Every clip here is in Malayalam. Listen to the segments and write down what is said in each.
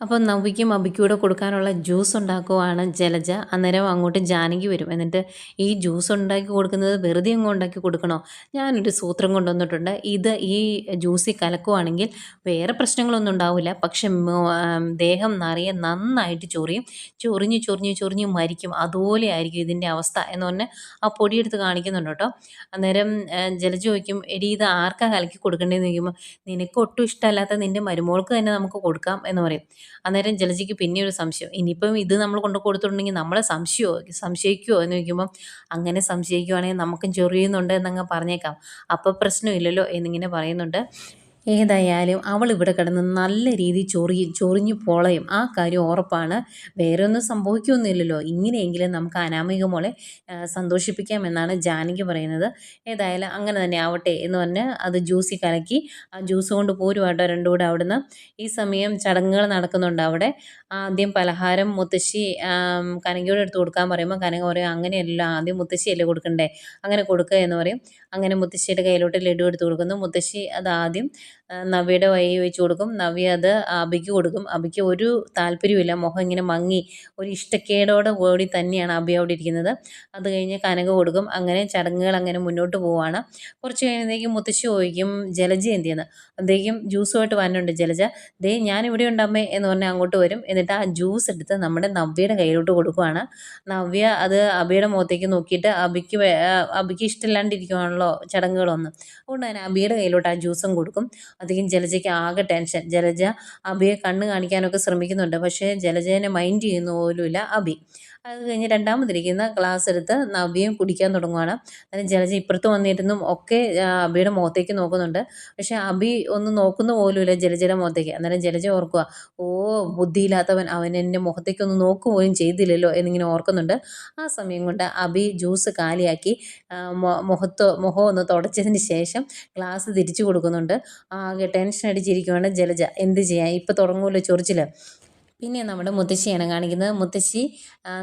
അപ്പോൾ നവ്യയ്ക്കും അബിക്കൂടെ കൂടെ കൊടുക്കാനുള്ള ജ്യൂസ് ഉണ്ടാക്കുവാണ് ജലജ. അന്നേരം അങ്ങോട്ട് ജാനകി വരും. എന്നിട്ട് ഈ ജ്യൂസ് ഉണ്ടാക്കി കൊടുക്കുന്നത് വെറുതെ അങ്ങ് ഉണ്ടാക്കി കൊടുക്കണോ? ഞാനൊരു സൂത്രം കൊണ്ടുവന്നിട്ടുണ്ട്. ഇത് ഈ ജ്യൂസിൽ കലക്കുവാണെങ്കിൽ വേറെ പ്രശ്നങ്ങളൊന്നും ഉണ്ടാവില്ല. പക്ഷെ ദേഹം നിറയെ നന്നായിട്ട് ചൊറിയും. ചൊറിഞ്ഞ് ചൊറിഞ്ഞ് ചൊറിഞ്ഞ് മരിക്കും. അതുപോലെ ആയിരിക്കും ഇതിന്റെ അവസ്ഥ എന്ന് പറഞ്ഞ് ആ പൊടിയെടുത്ത് കാണിക്കുന്നുണ്ട് കേട്ടോ. അന്നേരം ജലജ ചോദിക്കും എടി ഇത് ആർക്കാ കലക്കി കൊടുക്കേണ്ടതെന്ന് ചോദിക്കുമ്പോൾ നിനക്ക് ഒട്ടും ഇഷ്ടമല്ലാത്ത നിന്റെ മരുമോൾക്ക് തന്നെ നമുക്ക് കൊടുക്കാം എന്ന് പറയും. അന്നേരം ജലജിക്ക് പിന്നെ ഒരു സംശയം. ഇനിയിപ്പം ഇത് നമ്മൾ കൊണ്ട് കൊടുത്തിട്ടുണ്ടെങ്കിൽ നമ്മളെ സംശയമോ സംശയിക്കുമോ എന്ന് ചോദിക്കുമ്പം അങ്ങനെ സംശയിക്കുവാണെങ്കിൽ നമുക്കും ചൊറിയുന്നുണ്ട് എന്നങ്ങ് പറഞ്ഞേക്കാം. അപ്പോൾ പ്രശ്നമില്ലല്ലോ എന്നിങ്ങനെ പറയുന്നുണ്ട്. ഏതായാലും അവൾ ഇവിടെ കിടന്ന് നല്ല രീതി ചൊറി ചൊറിഞ്ഞു പോളയും. ആ കാര്യം ഉറപ്പാണ്. വേറെ ഒന്നും സംഭവിക്കുമൊന്നുമില്ലല്ലോ ഇങ്ങനെയെങ്കിലും നമുക്ക് അനാമിക മോളെ സന്തോഷിപ്പിക്കാമെന്നാണ് ജാനകി പറയുന്നത്. ഏതായാലും അങ്ങനെ തന്നെ ആവട്ടെ എന്ന് പറഞ്ഞ് അത് ജ്യൂസി കലക്കി ആ ജ്യൂസ് കൊണ്ട് പോരുവാട്ടോ രണ്ടും കൂടെ അവിടുന്ന്. ഈ സമയം ചടങ്ങുകൾ നടക്കുന്നുണ്ട് അവിടെ. ആദ്യം പലഹാരം മുത്തശ്ശി കനകയോട് എടുത്ത് കൊടുക്കാൻ പറയുമ്പോൾ കനക പറയും അങ്ങനെയല്ല ആദ്യം മുത്തശ്ശിയല്ലേ കൊടുക്കണ്ടേ? അങ്ങനെ കൊടുക്കുക എന്ന് പറയും. അങ്ങനെ മുത്തശ്ശിയുടെ കയ്യിലോട്ട് ലഡു എടുത്ത് കൊടുക്കുന്നു. മുത്തശ്ശി അത് ആദ്യം നവ്യയുടെ വഴി വെച്ച് കൊടുക്കും. നവ്യ അത് അബിക്ക് കൊടുക്കും. അബിക്ക് ഒരു താല്പര്യമില്ല മുഖം ഇങ്ങനെ മങ്ങി ഒരു ഇഷ്ടക്കേടോടെ കൂടി തന്നെയാണ് അബി അവിടെ ഇരിക്കുന്നത്. അത് കഴിഞ്ഞ് കനക കൊടുക്കും. അങ്ങനെ ചടങ്ങുകൾ അങ്ങനെ മുന്നോട്ട് പോവുകയാണ് കുറച്ച് കഴിഞ്ഞത്തേക്കും മുത്തശ്ശി ചോദിക്കും ജലജ എന്ത് ചെയ്യുന്നത് അന്തേക്കും ജ്യൂസുമായിട്ട് വന്നുണ്ട് ജലജ ദേ ഞാൻ ഇവിടെ ഉണ്ടമ്മേ എന്ന് പറഞ്ഞാൽ അങ്ങോട്ട് വരും. എന്നിട്ട് ആ ജ്യൂസ് എടുത്ത് നമ്മുടെ നവ്യയുടെ കയ്യിലോട്ട് കൊടുക്കുവാണ്. നവ്യ അത് അബിയുടെ മുഖത്തേക്ക് നോക്കിയിട്ട് അബിക്ക് അബിക്ക് ഇഷ്ടമില്ലാണ്ടിരിക്കുവാണല്ലോ ചടങ്ങുകളൊന്നും. അതുകൊണ്ട് തന്നെ അബിയുടെ കയ്യിലോട്ട് ആ ജ്യൂസും കൊടുക്കും. അധികം ജലജയ്ക്ക് ആകെ ടെൻഷൻ ജലജ അബിയെ കണ്ണ് കാണിക്കാനൊക്കെ ശ്രമിക്കുന്നുണ്ട്. പക്ഷേ ജലജേനെ മൈൻഡ് ചെയ്യുന്ന പോലുമില്ല അബി. അത് കഴിഞ്ഞ് രണ്ടാമതിരിക്കുന്ന ഗ്ലാസ് എടുത്ത് നവ്യയും കുടിക്കാൻ തുടങ്ങുവാണ്. അതിന് ജലജ ഇപ്പുറത്ത് വന്നിരുന്നും ഒക്കെ അബിയുടെ മുഖത്തേക്ക് നോക്കുന്നുണ്ട്. പക്ഷെ അബി ഒന്നും നോക്കുന്ന പോലുമില്ല ജലജയുടെ മുഖത്തേക്ക്. അന്നേരം ജലജ ഓർക്കുക ഓ ബുദ്ധിയില്ലാത്തവൻ അവൻ എന്റെ മുഖത്തേക്കൊന്ന് നോക്കുക നോക്കുപോലും ചെയ്തില്ലല്ലോ എന്നിങ്ങനെ ഓർക്കുന്നുണ്ട്. ആ സമയം കൊണ്ട് അബി ജ്യൂസ് കാലിയാക്കി മുഖത്ത് മുഖം ഒന്ന് തുടച്ചതിന് ശേഷം ഗ്ലാസ് തിരിച്ചു കൊടുക്കുന്നുണ്ട്. ആകെ ടെൻഷൻ അടിച്ചിരിക്കുകയാണ് ജലജ. എന്ത് ചെയ്യാം? ഇപ്പം തുടങ്ങുമല്ലോ ചൊറിച്ചിൽ പിന്നെ നമ്മുടെ മുത്തശ്ശിയാണ് കാണിക്കുന്നത്. മുത്തശ്ശി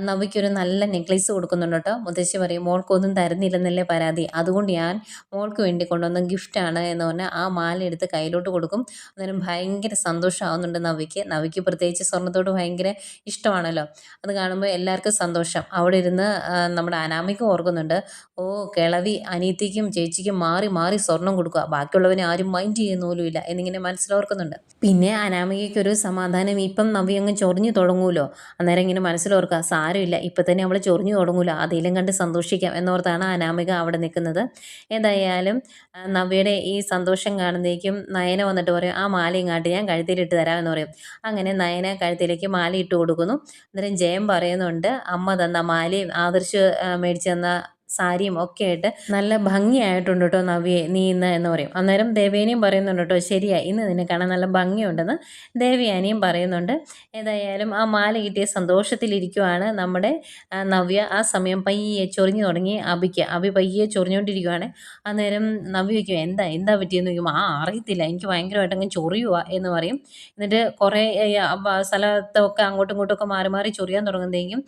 നവയ്ക്കൊരു നല്ല നെക്ലേസ് കൊടുക്കുന്നുണ്ട് കേട്ടോ. മുത്തശ്ശി പറയും മോൾക്കൊന്നും തരുന്നില്ലെന്നല്ലേ പരാതി. അതുകൊണ്ട് ഞാൻ മോൾക്ക് വേണ്ടി കൊണ്ടുവന്ന ഗിഫ്റ്റാണ് എന്ന് പറഞ്ഞാൽ ആ മാല എടുത്ത് കയ്യിലോട്ട് കൊടുക്കും. അന്നേരം ഭയങ്കര സന്തോഷമാവുന്നുണ്ട് നവയ്ക്ക്. നവയ്ക്ക് പ്രത്യേകിച്ച് സ്വർണത്തോട് ഭയങ്കര ഇഷ്ടമാണല്ലോ. അത് കാണുമ്പോൾ എല്ലാവർക്കും സന്തോഷം. അവിടെ ഇരുന്ന് നമ്മുടെ അനാമിക്ക് ഓർക്കുന്നുണ്ട് ഓ കിളവി അനീത്തിക്കും ചേച്ചിക്കും മാറി മാറി സ്വർണം കൊടുക്കുക. ബാക്കിയുള്ളവനെ ആരും മൈൻഡ് ചെയ്യുന്ന പോലുമില്ല എന്നിങ്ങനെ മനസ്സിലോർക്കുന്നുണ്ട്. പിന്നെ അനാമികയ്ക്കൊരു സമാധാനം. ഇപ്പം നവ്യ അങ്ങ് ചൊറിഞ്ഞു തുടങ്ങുമല്ലോ? അന്നേരം ഇങ്ങനെ മനസ്സിലോർക്കുക സാരമില്ല ഇപ്പം തന്നെ അവൾ ചൊറിഞ്ഞു തുടങ്ങൂല അതിലും കണ്ട് സന്തോഷിക്കാം എന്നോർത്താണ് അനാമിക അവിടെ നിൽക്കുന്നത്. ഏതായാലും നവ്യയുടെ ഈ സന്തോഷം കാണുന്നതേക്കും നയന വന്നിട്ട് പറയും ആ മാല ഇങ്ങാട്ട് ഞാൻ കഴുത്തിലിട്ട് തരാം എന്ന് പറയും. അങ്ങനെ നയന കഴുത്തിലേക്ക് മാല ഇട്ട് കൊടുക്കുന്നു. അന്നേരം ജയം പറയുന്നുണ്ട് അമ്മ തന്ന മാലയും ആദർശ് മേടിച്ചു തന്ന സാരിയും ഒക്കെ ആയിട്ട് നല്ല ഭംഗിയായിട്ടുണ്ട് കേട്ടോ നവ്യെ നീ ഇന്ന് എന്ന് പറയും. അന്നേരം ദേവേനിയും പറയുന്നുണ്ട് കേട്ടോ ശരിയാ ഇന്ന് നിന്നെ കാണാൻ നല്ല ഭംഗിയുണ്ടെന്ന് ദേവയാനിയും പറയുന്നുണ്ട്. ഏതായാലും ആ മാല കിട്ടിയ സന്തോഷത്തിലിരിക്കുവാണ് നമ്മുടെ നവ്യ. ആ സമയം പയ്യെ ചൊറിഞ്ഞു തുടങ്ങി അബിക്ക്. അബി പയ്യെ ചൊറിഞ്ഞുകൊണ്ടിരിക്കുവാണ്. അന്നേരം നവ്യയ്ക്കും എന്താ എന്താ പറ്റിയെന്ന്? ചോദിക്കും ആ അറിയത്തില്ല എനിക്ക് ഭയങ്കരമായിട്ട് അങ്ങ് ചൊറിയുക എന്ന് പറയും. എന്നിട്ട് കുറേ സ്ഥലത്തൊക്കെ അങ്ങോട്ടും ഇങ്ങോട്ടും ഒക്കെ മാറി മാറി ചൊറിയാൻ തുടങ്ങുന്നതെങ്കിലും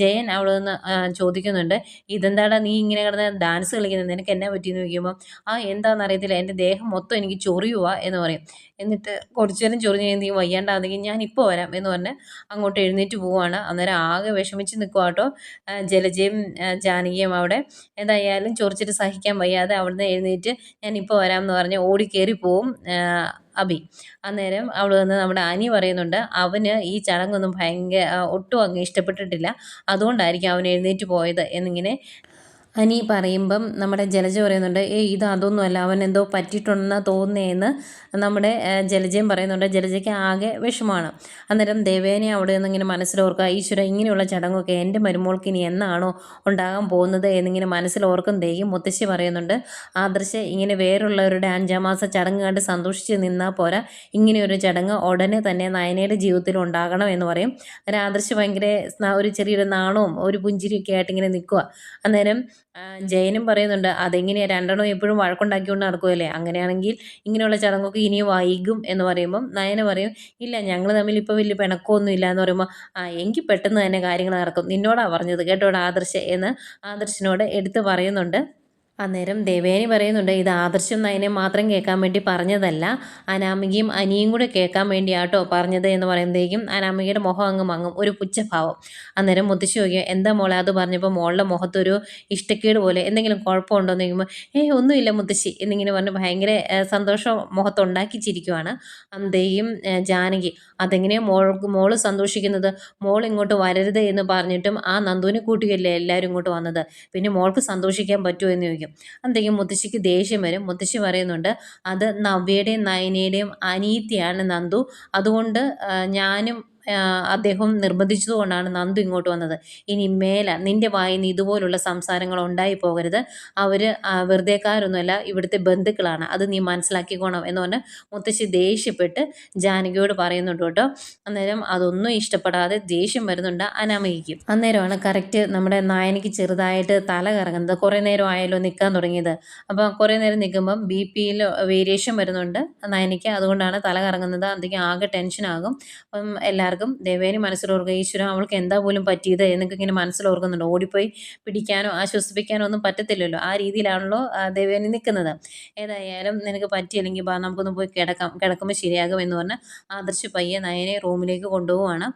ജയൻ അവിടെ നിന്ന് ചോദിക്കുന്നുണ്ട് ഇതെന്താടാ നീ ഇങ്ങനെ കിടന്ന് ഡാൻസ് കളിക്കുന്നത് നിനക്ക് എന്നെ പറ്റിയെന്ന് ചോദിക്കുമ്പോൾ ആ എന്താണെന്ന് അറിയത്തില്ല എന്റെ ദേഹം മൊത്തം എനിക്ക് ചൊറിയുക എന്ന് പറയും. എന്നിട്ട് കുറച്ചു നേരം ചൊറിഞ്ഞ് നീ വയ്യാണ്ടാണെങ്കിൽ ഞാൻ ഇപ്പോൾ വരാം എന്ന് പറഞ്ഞ് അങ്ങോട്ട് എഴുന്നേറ്റ് പോവുകയാണ് അന്നേരം ആകെ വിഷമിച്ച് നിൽക്കുക കേട്ടോ. ജലജയും ജാനകിയും അവിടെ. എന്തായാലും ചൊറിച്ചിട്ട് സഹിക്കാൻ വയ്യാതെ അവിടുന്ന് എഴുന്നേറ്റ് ഞാൻ ഇപ്പോൾ വരാം എന്ന് പറഞ്ഞ് ഓടി കയറി പോവും അബി. അന്നേരം അവിടെ നിന്ന് നമ്മുടെ അനി പറയുന്നുണ്ട് അവന് ഈ ചടങ്ങൊന്നും ഭയങ്കര ഒട്ടും അങ്ങ് ഇഷ്ടപ്പെട്ടിട്ടില്ല. അതുകൊണ്ടായിരിക്കും അവൻ എഴുന്നേറ്റ് പോയത് എന്നിങ്ങനെ അനി പറയുമ്പം നമ്മുടെ ജലജ പറയുന്നുണ്ട് ഏ ഇത് അതൊന്നുമല്ല അവൻ എന്തോ പറ്റിയിട്ടുണ്ടെന്ന് തോന്നുന്നതെന്ന് നമ്മുടെ ജലജയും പറയുന്നുണ്ട് ജലജയ്ക്ക് ആകെ വിഷമമാണ് അന്നേരം ദേവേനെ അവിടെ നിന്നിങ്ങനെ മനസ്സിലോർക്കുക ഈശ്വര ഇങ്ങനെയുള്ള ചടങ്ങൊക്കെ എന്റെ മരുമോൾക്ക് ഇനി എന്നാണോ ഉണ്ടാകാൻ പോകുന്നത്? എന്നിങ്ങനെ മനസ്സിലോർക്കുന്നതേക്കും മുത്തശ്ശി പറയുന്നുണ്ട് ആദർശ ഇങ്ങനെ വേറുള്ളവരുടെ അഞ്ചാം മാസ ചടങ്ങ് കണ്ട് സന്തോഷിച്ച് നിന്നാൽ പോരാ. ഇങ്ങനെയൊരു ചടങ്ങ് ഉടനെ തന്നെ നയനയുടെ ജീവിതത്തിൽ ഉണ്ടാകണം എന്ന് പറയും. അന്നേരം ആദർശ് ഭയങ്കര ഒരു ചെറിയൊരു നാണവും ഒരു പുഞ്ചിരിയൊക്കെ ആയിട്ട് ഇങ്ങനെ നിൽക്കുക അന്നേരം ജയനും പറയുന്നുണ്ട് അതെങ്ങനെയാണ് രണ്ടെണ്ണം എപ്പോഴും വഴക്കുണ്ടാക്കിക്കൊണ്ട് നടക്കുമല്ലേ അങ്ങനെയാണെങ്കിൽ ഇങ്ങനെയുള്ള ചടങ്ങൊക്കെ ഇനി വൈകും എന്ന് പറയുമ്പം നയന പറയും ഇല്ല ഞങ്ങൾ തമ്മിൽ ഇപ്പോൾ വലിയ പിണക്കമൊന്നും ഇല്ല എന്ന് പറയുമ്പോൾ ആ എങ്കിൽ പെട്ടെന്ന് തന്നെ കാര്യങ്ങൾ നടക്കും. നിന്നോടാണ് പറഞ്ഞത് കേട്ടോടാ ആദർശ എന്ന് ആദർശിനോട് എടുത്ത് പറയുന്നുണ്ട്. അന്നേരം ദേവേനി പറയുന്നുണ്ട് ഇത് ആദർശം നയനെ മാത്രം കേൾക്കാൻ വേണ്ടി പറഞ്ഞതല്ല അനാമികയും അനിയും കൂടെ കേൾക്കാൻ വേണ്ടിയാട്ടോ പറഞ്ഞത് എന്ന് പറയുമ്പോഴേക്കും അനാമികയുടെ മുഖം അങ്ങ് മങ്ങും ഒരു പുച്ഛഭാവം. അന്നേരം മുത്തശ്ശി നോക്കിയോ എന്താ മോളെ അത് പറഞ്ഞപ്പോൾ മോളുടെ മുഖത്തൊരു ഇഷ്ടക്കേട് പോലെ എന്തെങ്കിലും കുഴപ്പമുണ്ടോ? എന്ന് ചോദിക്കുമ്പോൾ ഏയ് ഒന്നുമില്ല മുത്തശ്ശി എന്നിങ്ങനെ പറഞ്ഞ് ഭയങ്കര സന്തോഷം മുഖത്തുണ്ടാക്കി ചിരിക്കുവാണ്. അന്തേയും ജാനകി അതെങ്ങനെയാ മോൾ മോൾ സന്തോഷിക്കുന്നത്? മോൾ ഇങ്ങോട്ട് വരരുത് എന്ന് പറഞ്ഞിട്ടും ആ നന്ദുവിനെ കൂട്ടിയല്ലേ എല്ലാവരും ഇങ്ങോട്ട് വന്നത്? പിന്നെ മോൾക്ക് സന്തോഷിക്കാൻ പറ്റുമോ എന്ന് ചോദിക്കും. അന്തേക്കും മുത്തശ്ശിക്ക് ദേഷ്യം വരും. മുത്തശ്ശി പറയുന്നുണ്ട് അത് നവ്യയുടെയും നയനയുടെയും അനീതിയാണ് നന്ദു. അതുകൊണ്ട് ഞാനും അദ്ദേഹം നിർബന്ധിച്ചതുകൊണ്ടാണ് നന്ദു ഇങ്ങോട്ട് വന്നത്. ഇനി മേല നിന്റെ വായിൽ നിന്ന് ഇതുപോലുള്ള സംസാരങ്ങൾ ഉണ്ടായി പോകരുത്. അവർ വെറുതെക്കാരൊന്നുമല്ല ഇവിടുത്തെ ബന്ധുക്കളാണ്. അത് നീ മനസ്സിലാക്കിക്കോണം എന്ന് പറഞ്ഞ് മുത്തശ്ശി ദേഷ്യപ്പെട്ട് ജാനകിയോട് പറയുന്നുണ്ട് കേട്ടോ. അന്നേരം അതൊന്നും ഇഷ്ടപ്പെടാതെ ദേഷ്യം വരുന്നുണ്ട് അനാമയ്ക്കും അന്നേരമാണ് കറക്റ്റ് നമ്മുടെ നായനിക്ക് ചെറുതായിട്ട് തല കറങ്ങുന്നത്. കുറേ നേരം ആയാലോ നിൽക്കാൻ തുടങ്ങിയത്. അപ്പോൾ കുറേ നേരം നിൽക്കുമ്പം ബി പിയിൽ വേരിയേഷൻ വരുന്നുണ്ട് നയനിക്ക്. അതുകൊണ്ടാണ് തല കറങ്ങുന്നത്. അന്തിക്ക് ആകെ ടെൻഷനാകും അപ്പം എല്ലാവർക്കും ദേവേനി മനസ്സിലോർക്കുക. ഈശ്വരൻ അവൾക്ക് എന്താ പോലും പറ്റിയത് എന്നൊക്കെ ഇങ്ങനെ മനസ്സിലോർക്കുന്നുണ്ട്. ഓടിപ്പോയി പിടിക്കാനോ ആശ്വസിപ്പിക്കാനോ ഒന്നും പറ്റത്തില്ലല്ലോ. ആ രീതിയിലാണല്ലോ ദേവേനി നിൽക്കുന്നത്. ഏതായാലും നിനക്ക് പറ്റിയില്ലെങ്കിൽ ബാ നമുക്കൊന്ന് പോയി കിടക്കാം. കിടക്കുമ്പോൾ ശരിയാകും എന്ന് പറഞ്ഞ് ആദർശ് പയ്യെ നയനെ റൂമിലേക്ക് കൊണ്ടുപോവാണ്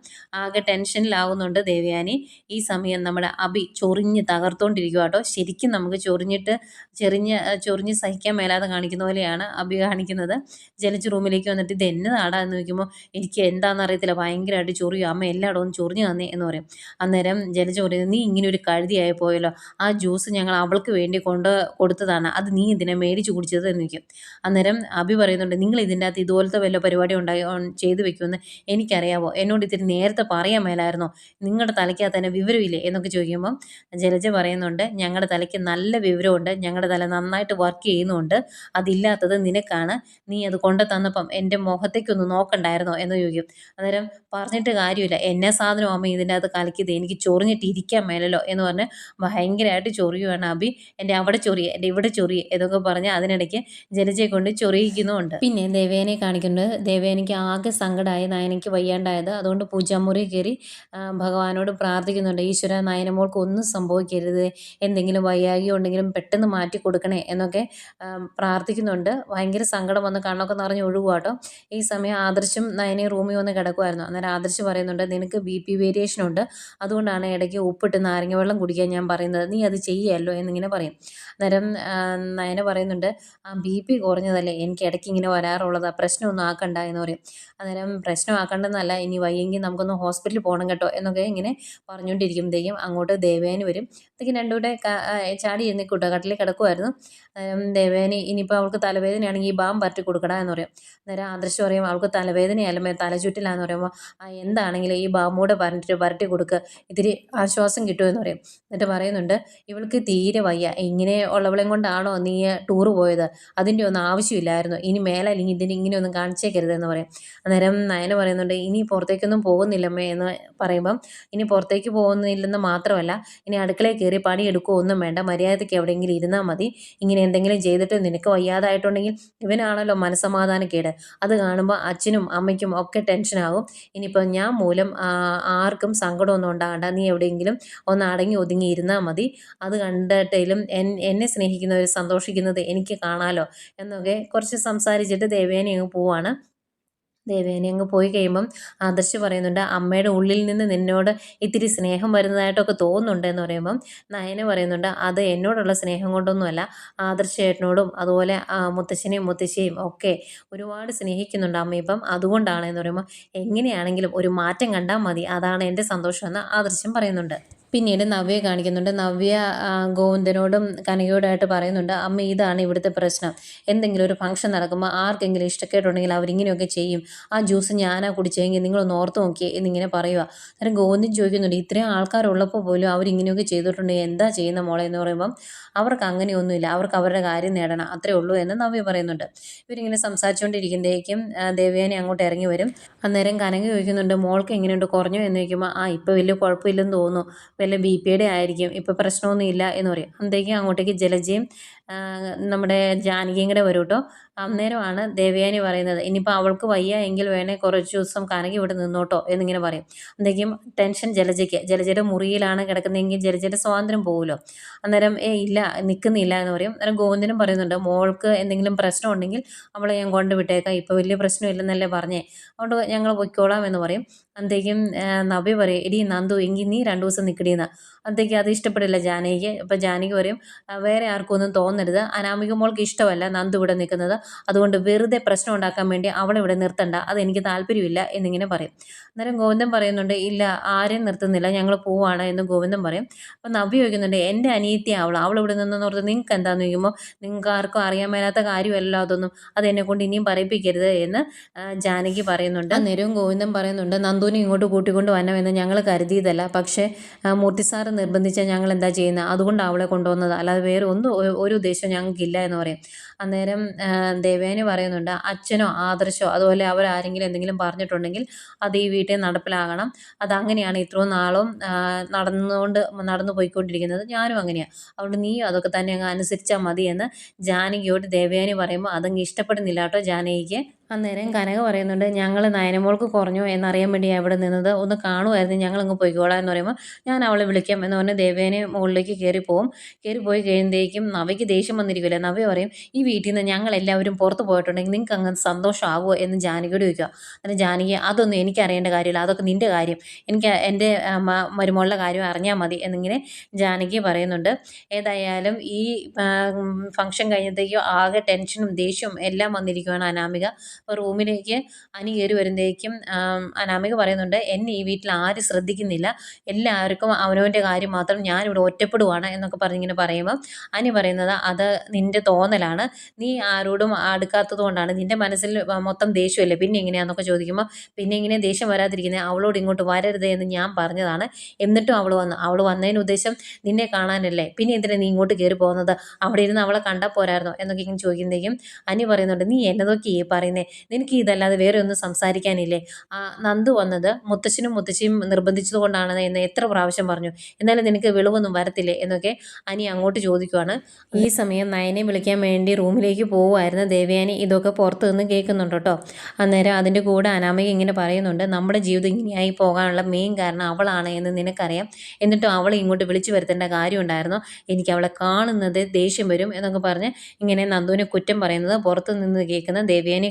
ആകെ ടെൻഷനിലാവുന്നുണ്ട് ദേവയാനി. ഈ സമയം നമ്മുടെ അഭി ചൊറിഞ്ഞ് തകർത്തോണ്ടിരിക്കുക കേട്ടോ. ശരിക്കും നമുക്ക് ചൊറിഞ്ഞിട്ട് ചെറിഞ്ഞ് ചൊറിഞ്ഞ് സഹിക്കാൻ മേലാതെ കാണിക്കുന്ന പോലെയാണ് അഭി കാണിക്കുന്നത്. ജനിച്ച് റൂമിലേക്ക് വന്നിട്ട് ഇത് എന്ന് ചോദിക്കുമ്പോൾ എനിക്ക് എന്താണെന്ന് അറിയത്തില്ല. ഭയങ്കരമായിട്ട് ചൊറിയും. അമ്മ എല്ലായിടവും ചൊറിഞ്ഞു തന്നെ എന്ന് പറയും. അന്നേരം ജലജ പറയുന്നത് നീ ഇങ്ങനെ ഒരു കഴുതിയായി പോയല്ലോ. ആ ജ്യൂസ് ഞങ്ങൾ അവൾക്ക് വേണ്ടി കൊണ്ട് കൊടുത്തതാണ്. അത് നീ ഇതിനെ മേടിച്ച് കുടിച്ചത് എന്ന് വയ്ക്കും അന്നേരം അഭി പറയുന്നുണ്ട് നിങ്ങൾ ഇതിന്റെ അകത്ത് ഇതുപോലത്തെ വല്ല പരിപാടി ഉണ്ടായി ചെയ്തു വെക്കുമെന്ന് എനിക്കറിയാവോ? എന്നോട് ഇത്തിരി നേരത്തെ പറയാൻ മേലായിരുന്നോ? നിങ്ങളുടെ തലയ്ക്കകത്ത് തന്നെ വിവരമില്ലേ? എന്നൊക്കെ ചോദിക്കുമ്പം ജലജ പറയുന്നുണ്ട് ഞങ്ങളുടെ തലയ്ക്ക് നല്ല വിവരമുണ്ട്. ഞങ്ങളുടെ തല നന്നായിട്ട് വർക്ക് ചെയ്യുന്നുണ്ട്. അതില്ലാത്തത് നിനക്കാണ്. നീ അത് കൊണ്ടു തന്നപ്പം എന്റെ മുഖത്തേക്കൊന്ന് നോക്കണ്ടായിരുന്നോ? എന്ന് ചോദിക്കും. അന്നേരം പറഞ്ഞിട്ട് കാര്യമില്ല. എന്നെ സാധനം അമ്മ ഇതിന്റെ അകത്ത് കലക്കിയത് എനിക്ക് ചൊറിഞ്ഞിട്ട് ഇരിക്കാൻ മേലല്ലോ എന്ന് പറഞ്ഞ് ഭയങ്കരമായിട്ട് ചൊറിയുവാണ് അബി എന്റെ അവിടെ ചൊറിയ എന്റെ ഇവിടെ ചൊറിയ എന്നൊക്കെ പറഞ്ഞ് അതിനിടയ്ക്ക് ജലജയെ കൊണ്ട് ചൊറിയിക്കുന്നുമുണ്ട്. പിന്നെ ദേവേനെ കാണിക്കുന്നുണ്ട്. ദേവേനയ്ക്ക് ആകെ സങ്കടമായി നയനയ്ക്ക് വയ്യാണ്ടായത്. അതുകൊണ്ട് പൂജാമുറി കയറി ഭഗവാനോട് പ്രാർത്ഥിക്കുന്നുണ്ട്. ഈശ്വര നയനമോൾക്ക് ഒന്നും സംഭവിക്കരുത്. എന്തെങ്കിലും വയ്യാകി ഉണ്ടെങ്കിലും പെട്ടെന്ന് മാറ്റി കൊടുക്കണേ എന്നൊക്കെ പ്രാർത്ഥിക്കുന്നുണ്ട്. ഭയങ്കര സങ്കടം വന്ന് കണ്ണൊക്കെ നിറഞ്ഞ് ഒഴുകുവാട്ടോ. ഈ സമയം ആദർശം നയനെ റൂമിൽ വന്ന് കിടക്കുമായിരുന്നു അന്നേരം ആദർശ് പറയുന്നുണ്ട് നിനക്ക് ബി പി വേരിയേഷൻ ഉണ്ട്. അതുകൊണ്ടാണ് ഇടയ്ക്ക് ഉപ്പിട്ട് നാരങ്ങ വെള്ളം കുടിക്കാൻ ഞാൻ പറയുന്നത്. നീ അത് ചെയ്യല്ലോ എന്നിങ്ങനെ പറയും. അന്നേരം നയന പറയുന്നുണ്ട് ആ ബി പി കുറഞ്ഞതല്ലേ. എനിക്ക് ഇടയ്ക്ക് ഇങ്ങനെ വരാറുള്ളതാ. പ്രശ്നമൊന്നും ആക്കണ്ട എന്ന് പറയും. അന്നേരം പ്രശ്നമാക്കണ്ടെന്നല്ല ഇനി വയ്യെങ്കിൽ നമുക്കൊന്ന് ഹോസ്പിറ്റലിൽ പോകണം കേട്ടോ എന്നൊക്കെ ഇങ്ങനെ പറഞ്ഞുകൊണ്ടിരിക്കുമ്പോഴത്തേക്കും അങ്ങോട്ട് ദേവേനി വരും. അതൊക്കെ രണ്ടുകൂടെ ചാടി എന്നീ കുട്ടക്കാട്ടിൽ കിടക്കുമായിരുന്നു ദേവേനി ഇനിയിപ്പോൾ അവൾക്ക് തലവേദനയാണെങ്കിൽ ഈ ബാം പറ്റി കൊടുക്കടാ എന്ന് പറയും. അന്നേരം ആദർശ് പറയും അവൾക്ക് തലവേദനയല്ലേ തലചുറ്റിലാന്ന് പറയുമ്പോൾ എന്താണെങ്കിലും ഈ ബാമ്മൂടെ പറഞ്ഞിട്ട് വരട്ടി കൊടുക്കുക ഇത്തിരി ആശ്വാസം കിട്ടുമെന്ന് പറയും. എന്നിട്ട് പറയുന്നുണ്ട് ഇവൾക്ക് തീരെ വയ്യ. ഇങ്ങനെ ഉള്ളവളെയും കൊണ്ടാണോ നീ ടൂർ പോയത്? അതിന്റെ ഒന്നും ആവശ്യമില്ലായിരുന്നു. ഇനി മേലെ അല്ലെങ്കിൽ ഇതിന് ഇങ്ങനെയൊന്നും കാണിച്ചേക്കരുതെന്ന് പറയും. അന്നേരം നയന പറയുന്നുണ്ട് ഇനി പുറത്തേക്കൊന്നും പോകുന്നില്ലമ്മേ എന്ന് പറയുമ്പം ഇനി പുറത്തേക്ക് പോകുന്നില്ലെന്ന് മാത്രമല്ല ഇനി അടുക്കളയിൽ കയറി പണിയെടുക്കുക ഒന്നും വേണ്ട. മര്യാദയ്ക്ക് എവിടെയെങ്കിലും ഇരുന്നാൽ മതി. ഇങ്ങനെ എന്തെങ്കിലും ചെയ്തിട്ട് നിനക്ക് വയ്യാതായിട്ടുണ്ടെങ്കിൽ ഇവനാണല്ലോ മനസ്സമാധാനക്കേട്. അത് കാണുമ്പോൾ അച്ഛനും അമ്മയ്ക്കും ഒക്കെ ടെൻഷനാകും. ഇനിയിപ്പോൾ ഞാൻ മൂലം ആർക്കും സങ്കടമൊന്നും ഉണ്ടാകണ്ട. നീ എവിടെയെങ്കിലും ഒന്ന് അടങ്ങി ഒതുങ്ങി ഇരുന്നാൽ മതി. അത് കണ്ടിട്ടേലും എന്നെ സ്നേഹിക്കുന്നവർ സന്തോഷിക്കുന്നത് എനിക്ക് കാണാമല്ലോ എന്നൊക്കെ കുറച്ച് സംസാരിച്ചിട്ട് ദേവേനെ അങ്ങ് പോവാണ്. ദേവേനി അങ്ങ് പോയി കഴിയുമ്പം ആദർശ് പറയുന്നുണ്ട് അമ്മയുടെ ഉള്ളിൽ നിന്ന് നിന്നോട് ഇത്തിരി സ്നേഹം വരുന്നതായിട്ടൊക്കെ തോന്നുന്നുണ്ട് എന്ന് പറയുമ്പം നയന പറയുന്നുണ്ട് അത് എന്നോടുള്ള സ്നേഹം കൊണ്ടൊന്നുമല്ല ആദർശ് ചേട്ടനോടും അതുപോലെ മുത്തശ്ശനെയും മുത്തശ്ശിയും ഒക്കെ ഒരുപാട് സ്നേഹിക്കുന്നുണ്ട് അമ്മ ഇപ്പം. അതുകൊണ്ടാണ് എന്ന് പറയുമ്പോൾ എങ്ങനെയാണെങ്കിലും ഒരു മാറ്റം കണ്ടാൽ മതി. അതാണ് എന്റെ സന്തോഷമെന്ന് ആദർശം പറയുന്നുണ്ട്. പിന്നീട് നവ്യ കാണിക്കുന്നുണ്ട്. നവ്യ ഗോവിന്ദനോടും കനകയോടായിട്ട് പറയുന്നുണ്ട് അമ്മ ഇതാണ് ഇവിടുത്തെ പ്രശ്നം. എന്തെങ്കിലും ഒരു ഫംഗ്ഷൻ നടക്കുമ്പോൾ ആർക്കെങ്കിലും ഇഷ്ടക്കേട്ടുണ്ടെങ്കിൽ അവരിങ്ങനെയൊക്കെ ചെയ്യും. ആ ജ്യൂസ് ഞാനാ കുടിച്ചെങ്കിൽ നിങ്ങളൊന്ന് ഓർത്ത് നോക്കിയേ എന്നിങ്ങനെ പറയുക അന്നേരം ഗോവിന്ദൻ ചോദിക്കുന്നുണ്ട് ഇത്രയും ആൾക്കാരുള്ളപ്പോൾ പോലും അവരിങ്ങനെയൊക്കെ ചെയ്തിട്ടുണ്ടെങ്കിൽ എന്താ ചെയ്യുന്ന മോളെ? എന്ന് പറയുമ്പം അവർക്ക് അങ്ങനെയൊന്നുമില്ല. അവർക്ക് അവരുടെ കാര്യം നേടണം. അത്രേ ഉള്ളൂ എന്ന് നവ്യ പറയുന്നുണ്ട്. ഇവരിങ്ങനെ സംസാരിച്ചുകൊണ്ടിരിക്കുമ്പോഴേക്കും ദേവയാനി അങ്ങോട്ട് ഇറങ്ങി വരും. അന്നേരം കനക ചോദിക്കുന്നുണ്ട് മോൾക്ക് എങ്ങനെയുണ്ട്? കുറഞ്ഞു? എന്ന് ചോദിക്കുമ്പോൾ ആ ഇപ്പോൾ വലിയ കുഴപ്പമില്ലെന്ന് തോന്നുന്നു. വല്ല ബി പിയുടെ ആയിരിക്കും. ഇപ്പോൾ പ്രശ്നമൊന്നുമില്ല എന്ന് പറയും. അന്നത്തേക്കും അങ്ങോട്ടേക്ക് ജലജയും നമ്മുടെ ജാനകിയും കൂടെ വരും കേട്ടോ അന്നേരമാണ് ദേവയാനി പറയുന്നത് ഇനിയിപ്പോൾ അവൾക്ക് വയ്യ എങ്കിൽ വേണേൽ കുറച്ച് ദിവസം കനകി ഇവിടെ നിന്നോട്ടോ എന്നിങ്ങനെ പറയും. എന്തെങ്കിലും ടെൻഷൻ ജലജയ്ക്ക് ജലജയുടെ മുറിയിലാണ് കിടക്കുന്നതെങ്കിൽ ജലജയുടെ സ്വാതന്ത്ര്യം പോകുമല്ലോ അന്നേരം ഏ ഇല്ല നിൽക്കുന്നില്ല എന്ന് പറയും. അന്നേരം ഗോവിന്ദനും പറയുന്നുണ്ട് മോൾക്ക് എന്തെങ്കിലും പ്രശ്നം ഉണ്ടെങ്കിൽ അവളെ ഞാൻ കൊണ്ടുവിട്ടേക്കാം ഇപ്പോൾ വലിയ പ്രശ്നമില്ലെന്നല്ലേ പറഞ്ഞേ. അതുകൊണ്ട് ഞങ്ങൾ പൊയ്ക്കോളാം എന്ന് പറയും. അന്നേക്കും നബി പറയും എടി നന്ദു എങ്കിൽ നീ രണ്ട് ദിവസം നിൽക്കടിയെന്ന് അന്നേക്ക് അത് ഇഷ്ടപ്പെടില്ല ജാനകിക്ക്. അപ്പോൾ ജാനകി പറയും വേറെ ആർക്കും ഒന്നും തോന്നരുത്. അനാമിക മോൾക്ക് ഇഷ്ടമല്ല നന്ദു ഇവിടെ നിൽക്കുന്നത്. അതുകൊണ്ട് വെറുതെ പ്രശ്നം ഉണ്ടാക്കാൻ വേണ്ടി അവളെ ഇവിടെ നിർത്തണ്ട. അതെനിക്ക് താല്പര്യമില്ല എന്നിങ്ങനെ പറയും. അന്നേരം ഗോവിന്ദൻ പറയുന്നുണ്ട് ഇല്ല ആരെയും നിർത്തുന്നില്ല. ഞങ്ങൾ പോവാണ് എന്ന് ഗോവിന്ദൻ പറയും. അപ്പം നവ്യ ചോദിക്കുന്നുണ്ട് എന്റെ അനിയത്തി അവൾ അവൾ ഇവിടെ നിന്നെന്ന് ഓർത്ത് നിങ്ങൾക്ക് എന്താന്ന് ചോദിക്കുമ്പോൾ നിങ്ങൾക്ക് ആർക്കും അറിയാൻ മേലാത്ത കാര്യമല്ല അതൊന്നും. അത് എന്നെ കൊണ്ട് ഇനിയും പറയിപ്പിക്കരുത് എന്ന് ജാനകി പറയുന്നുണ്ട്. അന്നേരവും ഗോവിന്ദൻ പറയുന്നുണ്ട് നന്ദുവിനെ ഇങ്ങോട്ട് കൂട്ടിക്കൊണ്ട് വരണമെന്ന് ഞങ്ങൾ കരുതിയതല്ല. പക്ഷേ മൂർത്തി സാറ് നിർബന്ധിച്ചാൽ ഞങ്ങൾ എന്താ ചെയ്യുന്നത് അതുകൊണ്ട് അവളെ കൊണ്ടുവന്നത്. അല്ലാതെ വേറെ ഒന്നും ഒരു ഉദ്ദേശം ഞങ്ങൾക്കില്ല എന്ന് പറയും. അന്നേരം ദേവേന് പറയുന്നുണ്ട് അച്ഛനോ ആദർശോ അതുപോലെ അവരാരെങ്കിലും എന്തെങ്കിലും പറഞ്ഞിട്ടുണ്ടെങ്കിൽ അത് ഈ വീട്ടിൽ നടപ്പിലാകണം. അതങ്ങനെയാണ് ഇത്രയും നാളും നടന്നുകൊണ്ട് നടന്നു പോയിക്കൊണ്ടിരിക്കുന്നത്. ഞാനും അങ്ങനെയാണ് അതുകൊണ്ട് നീ അതൊക്കെ തന്നെ അങ്ങ് അനുസരിച്ചാൽ മതി എന്ന് ജാനകിയോട് ദേവയാനി പറയുമ്പോൾ അതങ്ങ് ഇഷ്ടപ്പെടുന്നില്ല കേട്ടോ ജാനകിക്ക്. അന്നേരം കനക പറയുന്നുണ്ട് ഞങ്ങൾ നയനമോൾക്ക് കുറഞ്ഞു എന്നറിയാൻ വേണ്ടി അവിടെ നിന്നത്. ഒന്ന് കാണുമായിരുന്നു ഞങ്ങളങ്ങ് പോയിക്കോളാം എന്ന് പറയുമ്പോൾ ഞാൻ അവളെ വിളിക്കാം എന്ന് പറഞ്ഞ് ദേവേനെ മുകളിലേക്ക് കയറി പോകും കയറി പോയി കഴിയുമ്പോഴേക്കും നവയ്ക്ക് ദേഷ്യം വന്നിരിക്കില്ല. നവ പറയും ഈ വീട്ടിൽ നിന്ന് ഞങ്ങൾ എല്ലാവരും പുറത്ത് പോയിട്ടുണ്ടെങ്കിൽ നിങ്ങൾക്ക് അങ്ങ് സന്തോഷമാകുമോ എന്ന് ജാനകിയോട് ചോദിക്കുക. അതിന് ജാനകി അതൊന്നും എനിക്ക് അറിയേണ്ട കാര്യമില്ല. അതൊക്കെ നിന്റെ കാര്യം. എനിക്ക് എന്റെ മരുമോളുടെ കാര്യം അറിഞ്ഞാൽ മതി എന്നിങ്ങനെ ജാനകി പറയുന്നുണ്ട്. ഏതായാലും ഈ ഫംഗ്ഷൻ കഴിഞ്ഞത്തേക്കും ആകെ ടെൻഷനും ദേഷ്യവും എല്ലാം വന്നിരിക്കുകയാണ് അനാമിക. അപ്പോൾ റൂമിലേക്ക് അനി കയറി വരുമ്പോഴേക്കും അനാമിക പറയുന്നുണ്ട് എന്നെ ഈ വീട്ടിൽ ആരും ശ്രദ്ധിക്കുന്നില്ല. എല്ലാവർക്കും അവനവന്റെ കാര്യം മാത്രം ഞാനിവിടെ ഒറ്റപ്പെടുവാണ് എന്നൊക്കെ പറഞ്ഞിങ്ങനെ പറയുമ്പോൾ അനി പറയുന്നത് അത് നിന്റെ തോന്നലാണ്. നീ ആരോടും അടുക്കാത്തത് കൊണ്ടാണ്. നിന്റെ മനസ്സിൽ മൊത്തം ദേഷ്യമല്ലേ? പിന്നെ എങ്ങനെയാണെന്നൊക്കെ ചോദിക്കുമ്പോൾ പിന്നെ ഇങ്ങനെ ദേഷ്യം വരാതിരിക്കുന്നത് അവളോട് ഇങ്ങോട്ട് വരരുത് എന്ന് ഞാൻ പറഞ്ഞതാണ്. എന്നിട്ടും അവൾ വന്നു അവൾ വന്നതിന് ഉദ്ദേശം നിന്നെ കാണാനല്ലേ? പിന്നെ എന്തിനാ നീ ഇങ്ങോട്ട് കയറി പോകുന്നത്? അവിടെ ഇരുന്ന് അവളെ കണ്ടാൽ പോരായിരുന്നോ? എന്നൊക്കെ ഇങ്ങനെ ചോദിക്കുമ്പോഴേക്കും അനി പറയുന്നുണ്ട് നീ എന്നതൊക്കെ ഈ പറയുന്നേ? നിനക്ക് ഇതല്ലാതെ വേറെ ഒന്നും സംസാരിക്കാനില്ലേ? ആ നന്ദു വന്നത് മുത്തശ്ശനും മുത്തശ്ശിയും നിർബന്ധിച്ചതുകൊണ്ടാണ് എന്ന് എത്ര പ്രാവശ്യം പറഞ്ഞു. എന്നാലും നിനക്ക് വിളവൊന്നും വരത്തില്ലേ? എന്നൊക്കെ അനി അങ്ങോട്ട് ചോദിക്കുവാണ്. ഈ സമയം നയനെ വിളിക്കാൻ വേണ്ടി റൂമിലേക്ക് പോവുമായിരുന്നു ദേവയാനി. ഇതൊക്കെ പുറത്തു നിന്ന് കേൾക്കുന്നുണ്ട് കേട്ടോ. അന്നേരം അതിന്റെ കൂടെ അനാമിക ഇങ്ങനെ പറയുന്നുണ്ട് നമ്മുടെ ജീവിതം ഇങ്ങനെയായി പോകാനുള്ള മെയിൻ കാരണം അവളാണ് എന്ന് നിനക്കറിയാം. എന്നിട്ടും അവളെ ഇങ്ങോട്ട് വിളിച്ചു വരുത്തേണ്ട കാര്യമുണ്ടായിരുന്നു. എനിക്ക് അവളെ കാണുന്നത് ദേഷ്യം വരും എന്നൊക്കെ പറഞ്ഞ് ഇങ്ങനെ നന്ദുവിനെ കുറ്റം പറയുന്നത് പുറത്തു നിന്ന് കേൾക്കുന്ന ദേവയാനി